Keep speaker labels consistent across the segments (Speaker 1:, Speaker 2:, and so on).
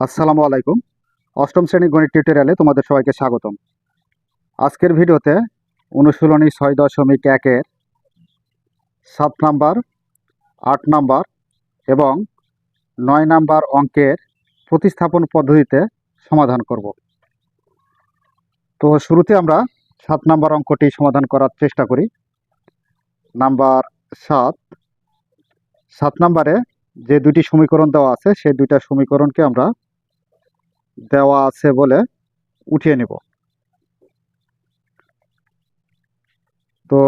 Speaker 1: আসসালামু আলাইকুম। অষ্টম শ্রেণি গণিত টিউটোরিয়ালে তোমাদের সবাইকে স্বাগতম। আজকের ভিডিওতে অনুশীলনী ছয় দশমিক একের সাত নাম্বার, আট নাম্বার এবং নয় নাম্বার অঙ্কের প্রতিস্থাপন পদ্ধতিতে সমাধান করব। তো শুরুতে আমরা সাত নাম্বার অঙ্কটি সমাধান করার চেষ্টা করি। নাম্বার সাত। সাত নাম্বারে যে দুটি সমীকরণ দেওয়া আছে, সেই দুইটা সমীকরণকে আমরা দেওয়া আছে বলে উঠিয়ে নেব। তো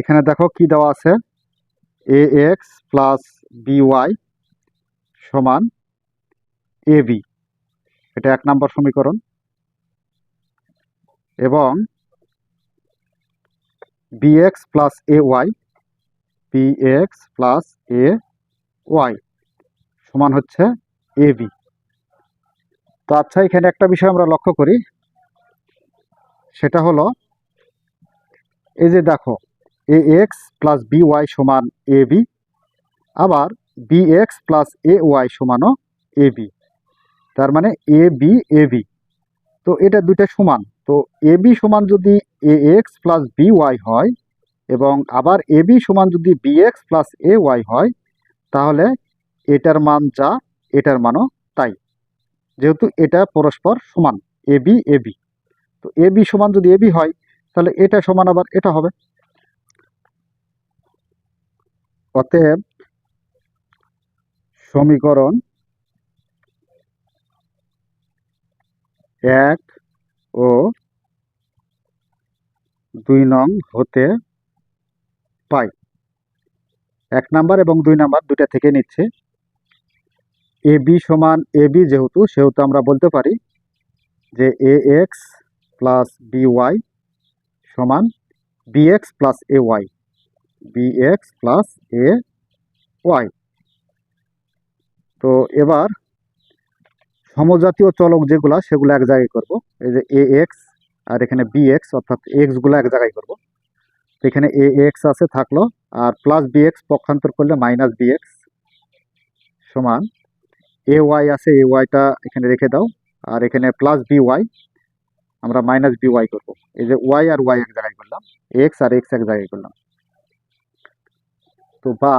Speaker 1: এখানে দেখো কি দেওয়া আছে? এ এক্স প্লাস বিওয়াই সমান এ বি এটা এক নম্বর সমীকরণ। এবং B X plus A Y B X plus A Y সমান হচ্ছে এ বি তো আচ্ছা এখানে একটা বিষয় আমরা লক্ষ্য করি। সেটা হলো, এই যে দেখো A X plus B Y সমান এ বি আবার B X plus A Y সমানও A B তার মানে এ বি এ বি তো এটা দুইটা সমান। তো এ বি সমান যদি A X plus B Y হয়, এবং আবার এ বি সমান যদি B X plus A Y হয়, তাহলে এটার মান যা, এটার মানও তাই। যেহেতু এটা পরস্পর সমান, এ বি এ বি। তো এ বি সমান যদি এ বি হয়, তাহলে এটা সমান আবার এটা হবে। অতএব সমীকরণ এক ও দুই নং হতে পাই। এক নাম্বার এবং দুই নাম্বার দুইটা থেকে নিচ্ছে। এ বি সমান এ বি যেহেতু, সেহেতু আমরা বলতে পারি যে A X plus B Y সমান B X plus A Y, B X plus A Y. তো এবার সমজাতীয় চলক যেগুলা, সেগুলো এক জায়গায় করব। এই যে এ এক্স আর এখানে বি এক্স, অর্থাৎ এক্সগুলো এক জায়গায় করব। এখানে এ এক্স আছে থাকল, আর প্লাস বি এক্স পক্ষান্তর করলে মাইনাস বি এক্স সমান এ ওয়াই আছে এ ওয়াইটা এখানে রেখে দাও। আর এখানে প্লাস বি ওয়াই আমরা মাইনাস বি ওয়াই করব। এই যে ওয়াই আর ওয়াই এক জায়গায় করলাম এক্স আর এক্স এক জায়গায় করলাম। তো বা,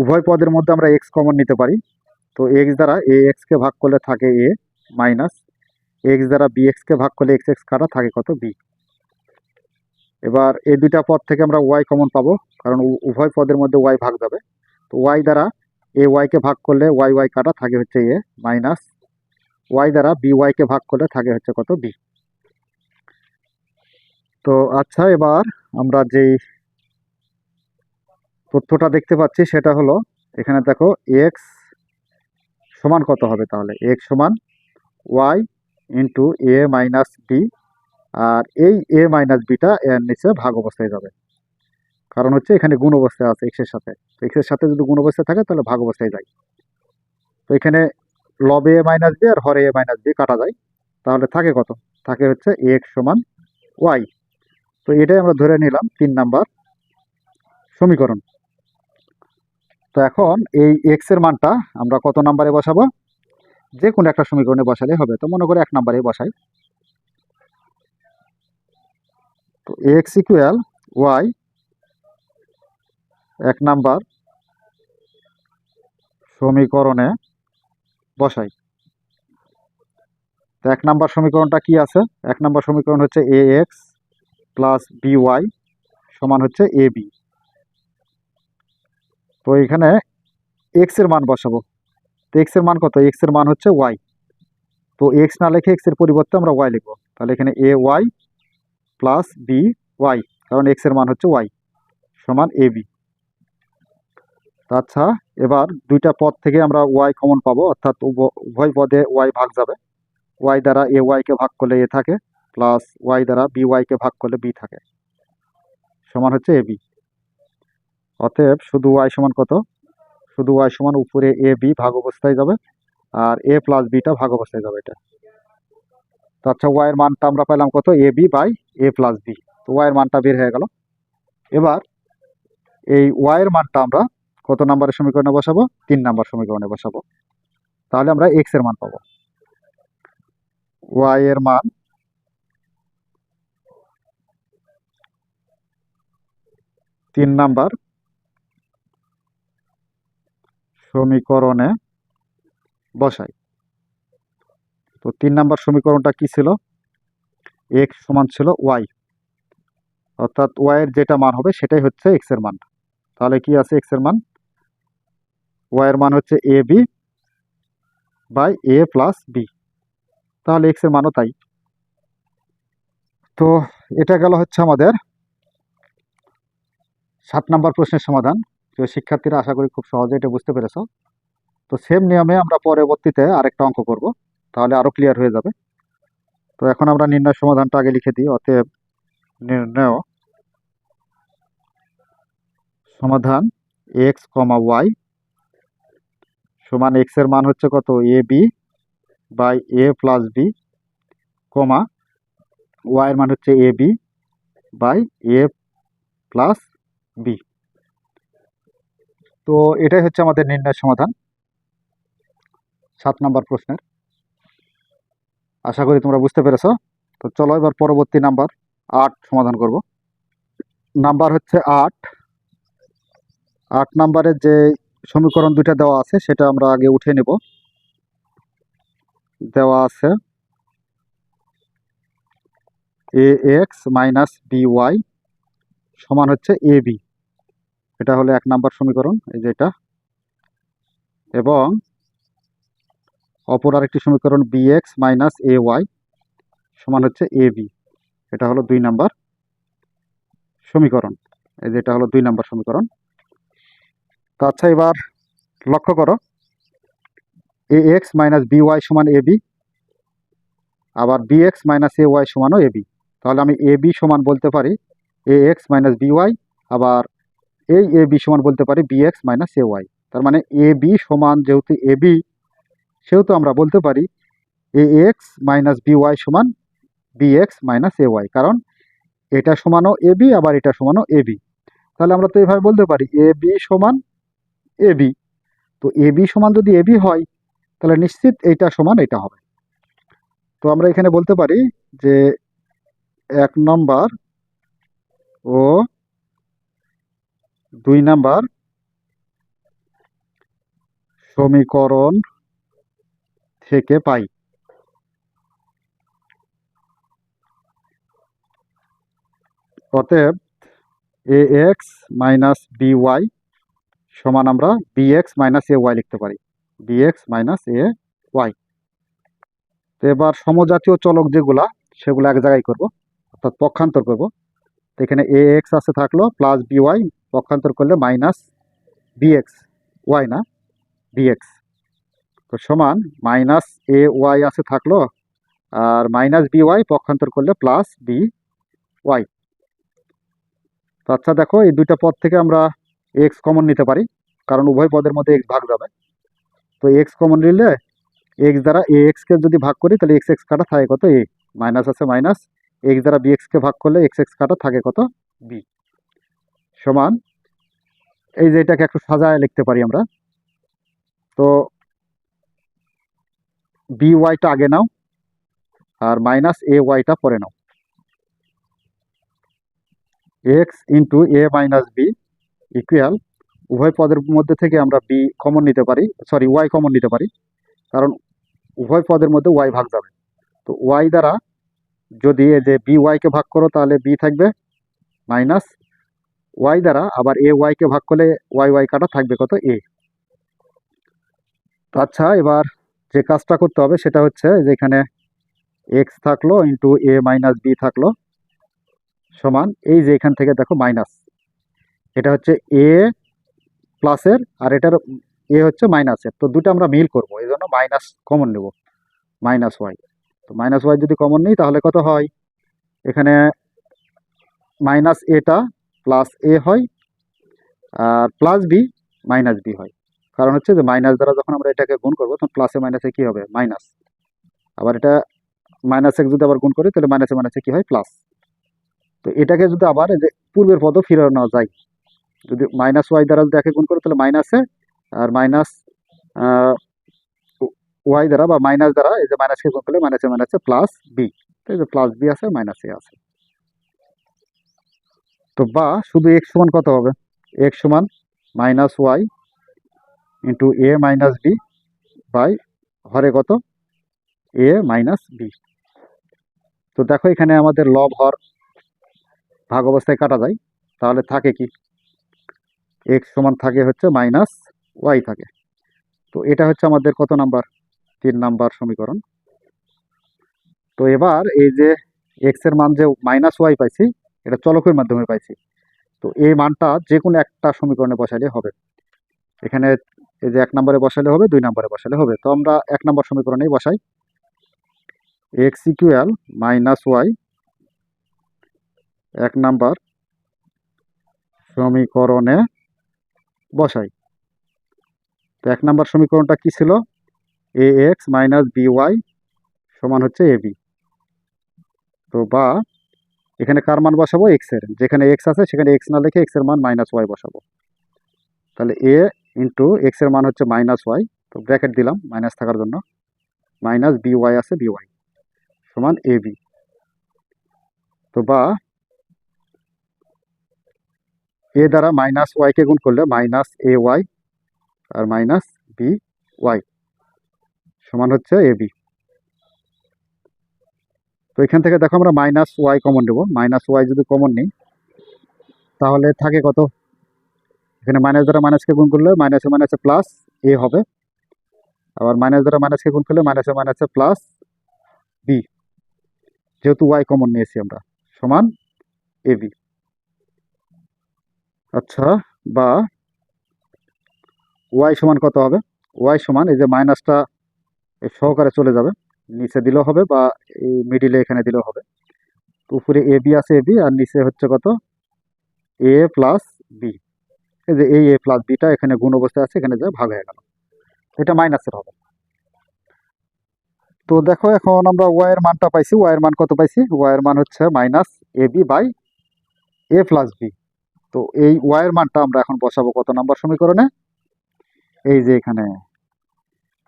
Speaker 1: উভয় পদের মধ্যে আমরা এক্স কমন নিতে পারি। তো এক্স দ্বারা এ এক্সকে ভাগ করলে থাকে এ মাইনাস এক্স দ্বারা বি এক্সকে ভাগ করলে এক্স এক্স কাটা থাকে কত বি এবার এই দুইটা পদ থেকে আমরা ওয়াই কমন পাবো, কারণ উভয় পদের মধ্যে ওয়াই ভাগ যাবে। তো ওয়াই দ্বারা এ ওয়াইকে ভাগ করলে ওয়াই ওয়াই কাটা থাকে হচ্ছে এ মাইনাস ওয়াই দ্বারা বি ওয়াইকে ভাগ করলে থাকে হচ্ছে কত বি তো আচ্ছা এবার আমরা যেই তথ্যটা দেখতে পাচ্ছি সেটা হলো, এখানে দেখো এক্স সমান কত হবে তাহলে? এক্স সমান Y into A minus B আর এই এ মাইনাস বিটা এর নিচে ভাগ অবস্থায় যাবে। কারণ হচ্ছে এখানে গুণ অবস্থায় আছে এক্সের সাথে। তো এক্সের সাথে যদি গুণ অবস্থায় থাকে, তাহলে ভাগ অবস্থায় যায়। তো এখানে লবে এ মাইনাস বি আর হরে এ মাইনাস বি কাটা যায়। তাহলে থাকে কত? থাকে হচ্ছে এক্স সমান ওয়াই তো এটাই আমরা ধরে নিলাম তিন নাম্বার সমীকরণ। তো এখন এই এক্সের মানটা আমরা কত নাম্বারে বসাবো? যে কোনো একটা সমীকরণে বসালে হবে। তো মনে করে এক নাম্বারে বসাই। তো এক্স ইকুয়াল ওয়াই এক নাম্বার সমীকরণে বসাই। তো এক নাম্বার সমীকরণটা কি আছে? এক নাম্বার সমীকরণ হচ্ছে A X plus B Y সমান হচ্ছে এ বি তো এখানে এক্সের মান বসাবো। তো এক্সের মান কত? এক্সের মান হচ্ছে ওয়াই তো এক্স না লিখে এক্সের পরিবর্তে আমরা ওয়াই লিখব। তাহলে এখানে A Y plus B Y কারণ এক্সের মান হচ্ছে ওয়াই সমান এ বি আচ্ছা এবার দুইটা পদ থেকে আমরা ওয়াই কমন পাবো, অর্থাৎ উভ- উভয় পদে ওয়াই ভাগ যাবে। ওয়াই দ্বারা এ ওয়াইকে ভাগ করলে এ থাকে প্লাস ওয়াই দ্বারা বি ওয়াইকে ভাগ করলে বি থাকে। সমান হচ্ছে এ বি অতএব শুধু ওয়াই সমান কত? শুধু ওয়াই সমান উপরে এ বি ভাগ অবস্থায় যাবে, আর এ প্লাস বিটা ভাগ অবস্থায় যাবে এটা। তো আচ্ছা ওয়াইয়ের মানটা আমরা পেলাম কত? A B by A plus B তো ওয়াইয়ের মানটা বের হয়ে গেল। এবার এই ওয়াইয়ের মানটা আমরা কত নাম্বারের সমীকরণে বসাবো? তিন নাম্বার সমীকরণে বসাবো। তাহলে আমরা এক্সের মান পাবো। ওয়াই এর মান তিন নাম্বার সমীকরণে বসাই। তো তিন নাম্বার সমীকরণটা কি ছিল? এক্স সমান ছিল ওয়াই অর্থাৎ ওয়াই এর যেটা মান হবে সেটাই হচ্ছে এক্সের মান। তাহলে কি আছে এক্সের মান? ওয়াই এর মান হচ্ছে A B by A plus B তাহলে এক্সের মানও তাই। তো এটা গেল হচ্ছে আমাদের সাত নাম্বার প্রশ্নের সমাধান। তো শিক্ষার্থীরা আশা করি খুব সহজে এটা বুঝতে পেরেছ। তো সেম নিয়মে আমরা পরবর্তীতে আরেকটা অঙ্ক করব, তাহলে আরও ক্লিয়ার হয়ে যাবে। তো এখন আমরা নির্ণয় সমাধানটা আগে লিখে দিই, অতএব নির্ণয় সমাধান এক্স কমা ওয়াই সমান এক্সের মান হচ্ছে কত? A B by A plus B comma Y এর মান হচ্ছে A B by A plus B তো এটাই হচ্ছে আমাদের নির্ণয় সমাধান সাত নম্বর প্রশ্নের। আশা করি তোমরা বুঝতে পেরেছ। তো চলো এবার পরবর্তী নাম্বার আট সমাধান করব। নাম্বার হচ্ছে আট। আট নাম্বারের যে সমীকরণ দুইটা দেওয়া আছে, সেটা আমরা আগে উঠে নেব। দেওয়া আছে A X minus B Y সমান হচ্ছে এ বি এটা হলো এক নাম্বার সমীকরণ, এই যে এটা। এবং অপর আরেকটি সমীকরণ B X minus A Y সমান হচ্ছে এ বি এটা হলো দুই নাম্বার সমীকরণ, এই যেটা হলো দুই নাম্বার সমীকরণ। তো আচ্ছা এবার লক্ষ্য করো। A X minus B Y সমান এ বি আবার B X minus A Y সমানও A B তাহলে আমি এ বি সমান বলতে পারি A X minus B Y আবার এই এ বি সমান বলতে পারি B X minus A Y তার মানে এ বি সমান যেহেতু এ বি সেহেতু আমরা বলতে পারি A X minus B Y সমান B X minus A Y কারণ এটা সমানও এ বি আবার এটা সমানও এ বি তাহলে আমরা তো এভাবে বলতে পারি এ বি সমান এ বি তো এ বি সমান যদি এ বি হয়, তাহলে নিশ্চিত এইটা সমান এটা হবে। তো আমরা এখানে বলতে পারি যে এক নম্বর ও দুই নাম্বার সমীকরণ থেকে পাই। অতএব A X minus B Y সমান আমরা B X minus A Y লিখতে পারি। B X minus A Y তো এবার সমজাতীয় চলক যেগুলা, সেগুলো এক জায়গায় করব, অর্থাৎ পক্ষান্তর করব। তো এখানে এ এক্স আছে থাকল প্লাস বি ওয়াই পক্ষান্তর করলে মাইনাস বি এক্স ওয়াই না? বি এক্স তো সমান মাইনাস এ ওয়াই আছে থাকল, আর মাইনাস বি ওয়াই পক্ষান্তর করলে প্লাস বি ওয়াই তো আচ্ছা দেখো, এই দুইটা পদ থেকে আমরা এক্স কমন নিতে পারি, কারণ উভয় পদের মধ্যে এক্স ভাগ যাবে। তো এক্স কমন নিলে এক্স দ্বারা এ এক্সকে যদি ভাগ করি, তাহলে এক্স এক্স কাটা থাকে কত এ মাইনাস আছে মাইনাস এক্স দ্বারা বি এক্সকে ভাগ করলে এক্স এক্স কাটা থাকে কত বি সমান, এই যে এটাকে একটু সাজায় লিখতে পারি আমরা। তো বি ওয়াইটা আগে নাও, আর মাইনাস এ ওয়াইটা পরে নাও। X into A minus B equal উভয় পদের মধ্যে থেকে আমরা বি কমন নিতে পারি সরি ওয়াই কমন নিতে পারি, কারণ উভয় পদের মধ্যে ওয়াই ভাগ যাবে। তো ওয়াই দ্বারা যদি এ যে বি ওয়াইকে ভাগ করো, তাহলে বি থাকবে মাইনাস ওয়াই দ্বারা, আবার এ ওয়াইকে ভাগ করলে ওয়াই ওয়াই কাটা থাকবে কত এ তো আচ্ছা এবার যে কাজটা করতে হবে, সেটা হচ্ছে যে এখানে এক্স থাকল ইন্টু এ মাইনাস বি থাকল সমান, এই যে এখান থেকে দেখো মাইনাস এটা হচ্ছে এ প্লাসের আর এটার এ হচ্ছে মাইনাসের তো দুটো আমরা মিল করব, এই জন্য মাইনাস কমন নেব মাইনাস ওয়াই তো মাইনাস ওয়াই যদি কমন নিই, তাহলে কত হয়? এখানে মাইনাস এটা প্লাস এ হয়, আর প্লাস বি মাইনাস বি হয়। কারণ হচ্ছে যে মাইনাস দ্বারা যখন আমরা এটাকে গুণ করব, তখন প্লাসে মাইনাসে কী হবে? মাইনাস আবার এটা মাইনাস এক যদি আবার গুণ করি, তাহলে মাইনাসে মাইনাসে কী হয়? প্লাস তো এটাকে যদি আবার যে পূর্বের ফিরানো নেওয়া যায় যদি মাইনাস ওয়াই দ্বারা যদি একে গুণ করি, তাহলে মাইনাসে আর মাইনাস ওয়াই দ্বারা বা মাইনাস দ্বারা, এই যে মাইনাসকে গুণ করলে মাইনাসে মাইনাসে প্লাস বি তো এই যে প্লাস বি আছে মাইনাস এ আছে। তো বা, শুধু এক্স সমান কত হবে? এক্স সমান minus Y into A minus B by হরে কত? এ মাইনাস বি তো দেখো এখানে আমাদের লব হর ভাগ অবস্থায় কাটা যায়, তাহলে থাকে কি? এক্স সমান থাকে হচ্ছে মাইনাস ওয়াই থাকে। তো এটা হচ্ছে আমাদের কত নাম্বার? তিন নাম্বার সমীকরণ। তো এবার এই যে এক্সের মান যে মাইনাস ওয়াই পাইছি, এটা চলকের মাধ্যমে পাইছি। তো এই মানটা যে কোনো একটা সমীকরণে বসালে হবে। এখানে এই যে এক নম্বরে বসালে হবে, দুই নম্বরে বসালে হবে। তো আমরা এক নম্বর সমীকরণেই বসাই। এক্স ইকুয়াল মাইনাস ওয়াই এক নাম্বার সমীকরণে বসাই। তো এক নাম্বার সমীকরণটা কি ছিল? A X minus B Y সমান হচ্ছে এ বি তো বা, এখানে কার মান বসাবো? এক্সের। যেখানে এক্স আছে, সেখানে এক্স না লিখে এক্সের মান মাইনাস ওয়াই বসাবো। তাহলে এ ইন্টু এক্সের মান হচ্ছে মাইনাস ওয়াই তো ব্র্যাকেট দিলাম মাইনাস থাকার জন্য। মাইনাস বি ওয়াই আছে বি ওয়াই সমান এ বি তো বা এ দ্বারা মাইনাস ওয়াইকে গুণ করলে মাইনাস এ ওয়াই আর মাইনাস বি ওয়াই সমান হচ্ছে এ বি তো এখান থেকে দেখো আমরা মাইনাস ওয়াই কমন নেব। মাইনাস ওয়াই যদি কমন নিই, তাহলে থাকে কত? এখানে মাইনাস দ্বারা মাইনাসকে গুণ করলে মাইনাসে মাইনাসে প্লাস এ হবে। আবার মাইনাস দ্বারা মাইনাসকে গুণ করলে মাইনাসে মাইনাসে প্লাস বি যেহেতু ওয়াই কমন নিয়েছি আমরা, সমান এ বি আচ্ছা বা ওয়াই সমান কত হবে? ওয়াই সমান এই যে মাইনাসটা সহকারে চলে যাবে। নিচে দিলেও হবে বা এই মিডিলে এখানে দিলেও হবে। উপরে এ বি আছে এ বি আর নিচে হচ্ছে কত? এ প্লাস বি এই যে এই এ প্লাস বিটা এখানে গুণ অবস্থায় আছে, এখানে যা ভাগ হয়ে গেল। এটা মাইনাসের হবে। তো দেখো এখন আমরা ওয়াই এর মানটা পাইছি। ওয়াই এর মান কত পাইছি? ওয়াইয়ের মান হচ্ছে minus A B by A plus B তো এই ওয়াইয়ের মানটা আমরা এখন বসাবো কত নাম্বার সমীকরণে? এই যে এখানে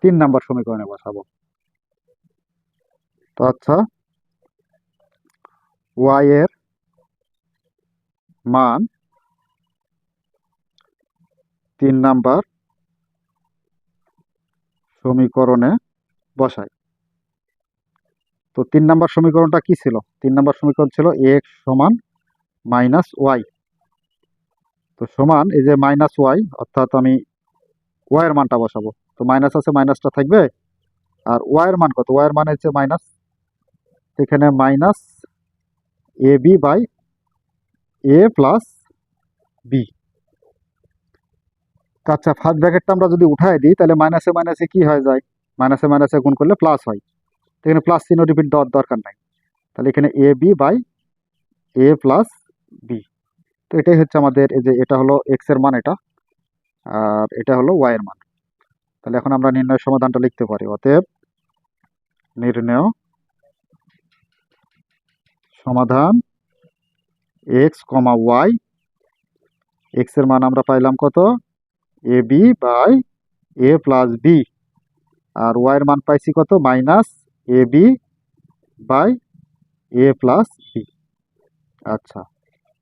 Speaker 1: তিন নাম্বার সমীকরণে বসাবো। তো আচ্ছা ওয়াইয়ের মান তিন নাম্বার সমীকরণে বসাই। তো তিন নাম্বার সমীকরণটা কি ছিল? তিন নাম্বার সমীকরণ ছিল এক্স সমান মাইনাস ওয়াই তো সমান এই যে মাইনাস ওয়াই অর্থাৎ আমি ওয়াই এর মানটা বসাবো। তো মাইনাস আছে মাইনাসটা থাকবে। আর ওয়াই এর মান কত? ওয়াই এর মান হচ্ছে মাইনাস এখানে minus A B by A plus B আচ্ছা ফার্স্ট ব্র্যাকেটটা আমরা যদি উঠাই দিই, তাহলে মাইনাসে মাইনাসে কি হয়ে যায়? মাইনাসে মাইনাসে গুণ করলে প্লাস হয়। এখানে প্লাস চিহ্ন রিপিট দেওয়ার দরকার নাই। তাহলে এখানে A B by A plus B তো এটাই হচ্ছে আমাদের এই যে এটা হলো এক্সের মান এটা, আর এটা হলো ওয়াই এর মান। তাহলে এখন আমরা নির্ণয় সমাধানটা লিখতে পারি, অতএব নির্ণয় সমাধান এক্স কমা ওয়াই এক্সের মান আমরা পাইলাম কত? A B by A plus B R Y এর মান পাইছি কত? Minus A B by A plus B আচ্ছা।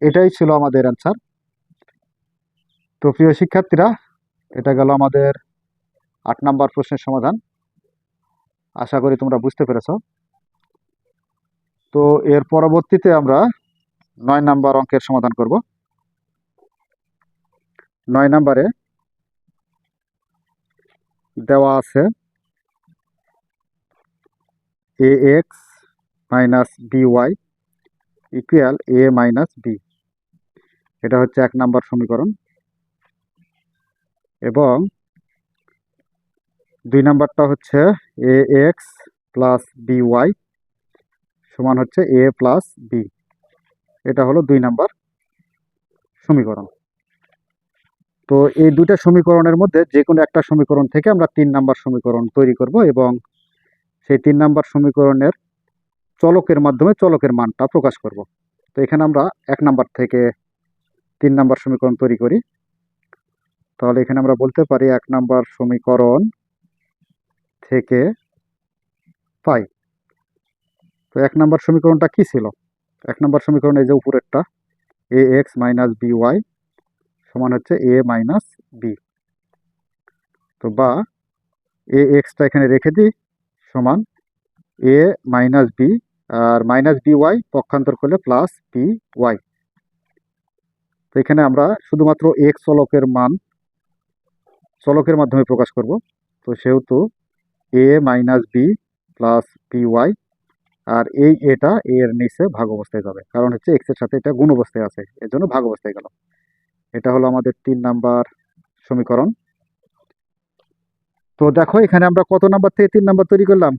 Speaker 1: এটাই ছিল আমাদের অ্যান্সার তো প্রিয় শিক্ষার্থীরা, এটা গেল আমাদের আট নাম্বার প্রশ্নের সমাধান। আশা করি তোমরা বুঝতে পেরেছ। তো এর পরবর্তীতে আমরা নয় নাম্বার অঙ্কের সমাধান করব। নয় নাম্বারে দেওয়া আছে A X minus B Y equal A minus B এটা হচ্ছে এক নাম্বার সমীকরণ। এবং দুই নাম্বারটা হচ্ছে A X plus B Y সমান হচ্ছে এ প্লাস বি এটা হলো দুই নাম্বার সমীকরণ। তো এই দুইটা সমীকরণের মধ্যে যে কোনো একটা সমীকরণ থেকে আমরা তিন নাম্বার সমীকরণ তৈরি করব এবং সেই তিন নাম্বার সমীকরণের চলকের মাধ্যমে চলকের মানটা প্রকাশ করব। তো এখানে আমরা এক নাম্বার থেকে তিন নাম্বার সমীকরণ তৈরি করি। তাহলে এখানে আমরা বলতে পারি এক নাম্বার সমীকরণ থেকে পাই। তো এক নম্বর সমীকরণটা কি ছিল? এক নম্বর সমীকরণ এই যে উপরেরটা A X minus B Y সমান হচ্ছে এ মাইনাস বি তো বা এ এক্সটা এখানে রেখে দিই, সমান এ মাইনাস বি আর মাইনাস বি ওয়াই পক্ষান্তর করলে প্লাস বি ওয়াই তো এখানে আমরা শুধুমাত্র এক্স চলকের মান, চলকের মাধ্যমে প্রকাশ করব। তো সেহেতু A minus B plus B Y আর এই এটা এর নিচে ভাগ অবস্থায় যাবে। কারণ হচ্ছে এক্সের সাথে এটা গুণ অবস্থায় আছে এর জন্য ভাগ অবস্থায় গেল। এটা হলো আমাদের তিন নাম্বার সমীকরণ। তো দেখো, এখানে আমরা কত নাম্বার থেকে তিন নাম্বার তৈরি করলাম?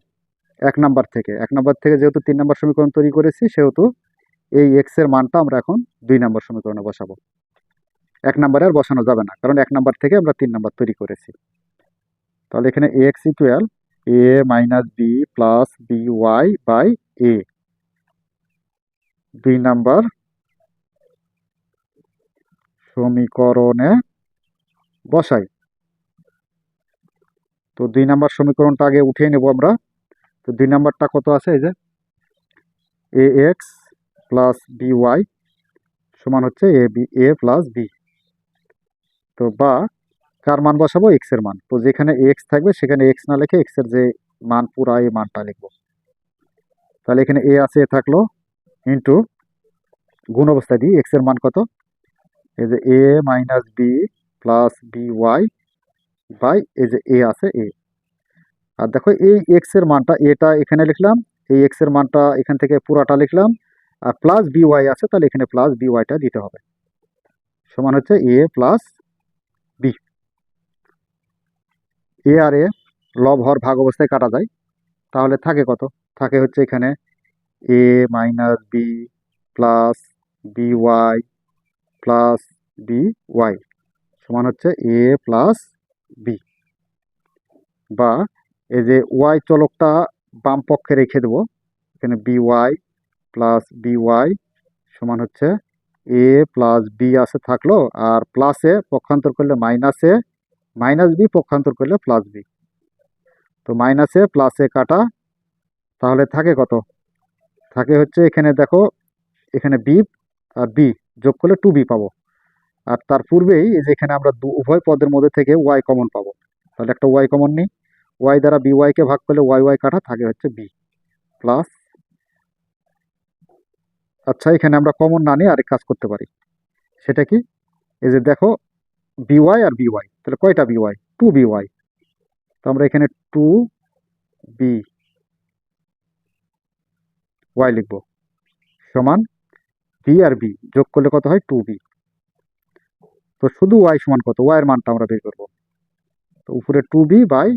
Speaker 1: এক নাম্বার থেকে। এক নাম্বার থেকে যেহেতু তিন নাম্বার সমীকরণ তৈরি করেছি, সেহেতু এই এক্সের মানটা আমরা এখন দুই নাম্বার সমীকরণে বসাবো। এক নাম্বারে আর বসানো যাবে না, কারণ এক নাম্বার থেকে আমরা তিন নাম্বার তৈরি করেছি। তাহলে এখানে X equal A minus B plus B Y by A দুই নাম্বার সমীকরণে বসাই। তো দুই নাম্বার সমীকরণটা আগে উঠিয়ে নেব আমরা। তো দুই নাম্বারটা কত আছে এই যে? A X plus B Y সমান হচ্ছে A B A plus B তো বা কার মান বসাবো? এক্সের মান। তো যেখানে এক্স থাকবে, সেখানে এক্স না লিখে এক্সের যে মান পুরা এই মানটা লিখব। তাহলে এখানে এ আছে, এ থাকল ইন্টু গুণ অবস্থায় দিই এক্সের মান কত? এই যে A minus B plus B Y by এই যে এ আছে এ আর দেখো এই এক্সের মানটা এটা এখানে লিখলাম, এই এক্সের মানটা এখান থেকে পুরাটা লিখলাম আর প্লাস বি ওয়াই আছে, তাহলে এখানে প্লাস বি ওয়াইটা দিতে হবে। সমান হচ্ছে এ প্লাস বি এ আর এ লব হর ভাগ অবস্থায় কাটা যায়। তাহলে থাকে কত? থাকে হচ্ছে এখানে A minus B plus B Y plus B Y সমান হচ্ছে এ প্লাস বি বা এই যে ওয়াই চলকটা বাম পক্ষে রেখে দেবো, এখানে B Y plus B Y সমান হচ্ছে এ প্লাস বি আছে থাকল, আর প্লাসে পক্ষান্তর করলে মাইনাসে মাইনাস বি পক্ষান্তর করলে প্লাস বি তো মাইনাসে প্লাসে কাটা, তাহলে থাকে কত? থাকে হচ্ছে এখানে দেখো, এখানে বি আর বি যোগ করলে টু বি পাবো। আর তার পূর্বেই এই যে এখানে আমরা দু- উভয় পদের মধ্যে থেকে ওয়াই কমন পাবো। তাহলে একটা ওয়াই কমন নিই। ওয়াই দ্বারা বি ওয়াইকে ভাগ করলে ওয়াই ওয়াই কাটা, থাকে হচ্ছে বি প্লাস আচ্ছা এখানে আমরা কমন না নিয়ে আরেক কাজ করতে পারি। সেটা কি? এই যে দেখো বি ওয়াই আর বি ওয়াই তাহলে কয়টা বিওয়াই টু বি ওয়াই তো আমরা এখানে টু বি ওয়াই লিখব। সমান বি আর বি যোগ করলে কত হয়? টু বি তো শুধু ওয়াই সমান কত? ওয়াই এর মানটা আমরা বের করব। তো উপরে টু বি বাই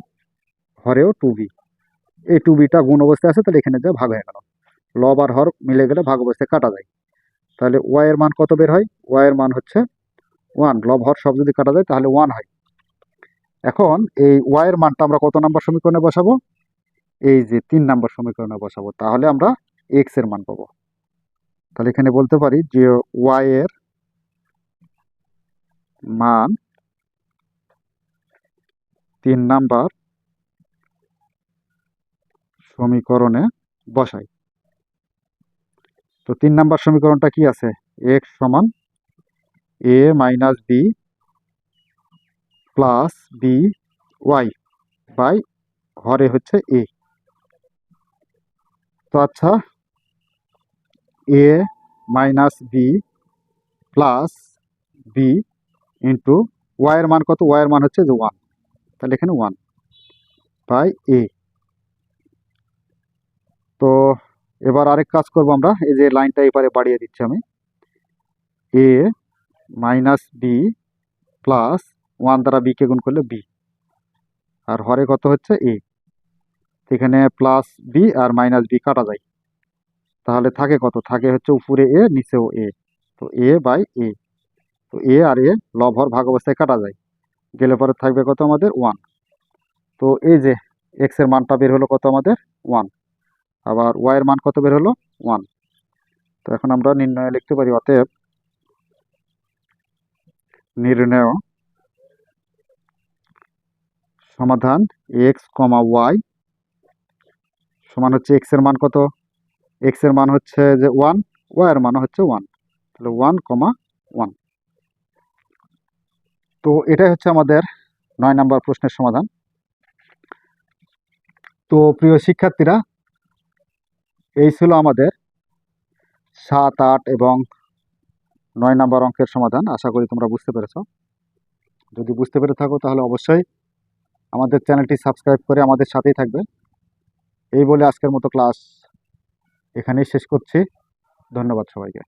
Speaker 1: হরেও টু বি এই টু বিটা গুণ অবস্থায় আছে, তাহলে এখানে যা ভাগ হয়ে গেল। লব আর হর মিলে গেলে ভাগ অবস্থায় কাটা যায়। তাহলে ওয়াই এর মান কত বের হয়? ওয়াই এর মান হচ্ছে ওয়ান লব হর সব যদি কাটা যায়, তাহলে ওয়ান হয়। এখন এই ওয়াই এর মানটা আমরা কত নাম্বার সমীকরণে বসাবো? এই যে তিন নাম্বার সমীকরণে বসাবো। তাহলে আমরা এক্সের মান পাবো। তাহলে এখানে বলতে পারি যে ওয়াই এর মান তিন নাম্বার সমীকরণে বসাই। তো তিন নাম্বার সমীকরণটা কি আছে? এক্স সমান A minus B plus B Y by হরে হচ্ছে এ তো আচ্ছা A minus B plus B into ওয়াইয়ের মান কত? ওয়াইয়ের মান হচ্ছে যে ওয়ান তাহলে এখানে ওয়ান বাই এ তো এবার আরেক কাজ করব আমরা। এই যে লাইনটা এবারে বাড়িয়ে দিচ্ছি আমি। A minus B plus one দ্বারা বিকে গুণ করলে বি আর হরে কত হচ্ছে? এ এখানে প্লাস বি আর মাইনাস বি কাটা যায়। তাহলে থাকে কত? থাকে হচ্ছে উপরে এ নিচেও এ তো এ বাই এ তো এ আর এ লব হর ভাগ অবস্থায় কাটা যায়। গেলে পরে থাকবে কত আমাদের? ওয়ান তো এই যে এক্সের মানটা বের হলো কত আমাদের? ওয়ান আবার ওয়াই এর মান কত বের হলো? ওয়ান তো এখন আমরা নির্ণয় লিখতে পারি, অতএব নির্ণয় সমাধান এক্স কমা ওয়াই সমান হচ্ছে এক্সের মান কত? এক্সের মান হচ্ছে যে ওয়ানের মান হচ্ছে ওয়ান তাহলে ওয়ান কমা ওয়ান তো এটাই হচ্ছে আমাদের নয় নম্বর প্রশ্নের সমাধান। তো প্রিয় শিক্ষার্থীরা এই ছিল আমাদের সাত, আট এবং নয় নম্বর অঙ্কের সমাধান। আশা করি তোমরা বুঝতে পেরেছ। যদি বুঝতে পেরে থাকো তাহলে অবশ্যই আমাদের চ্যানেলটি সাবস্ক্রাইব করে আমাদের সাথেই থাকবে। এই বলে আজকের মতো ক্লাস এখানেই শেষ করছি। ধন্যবাদ সবাইকে।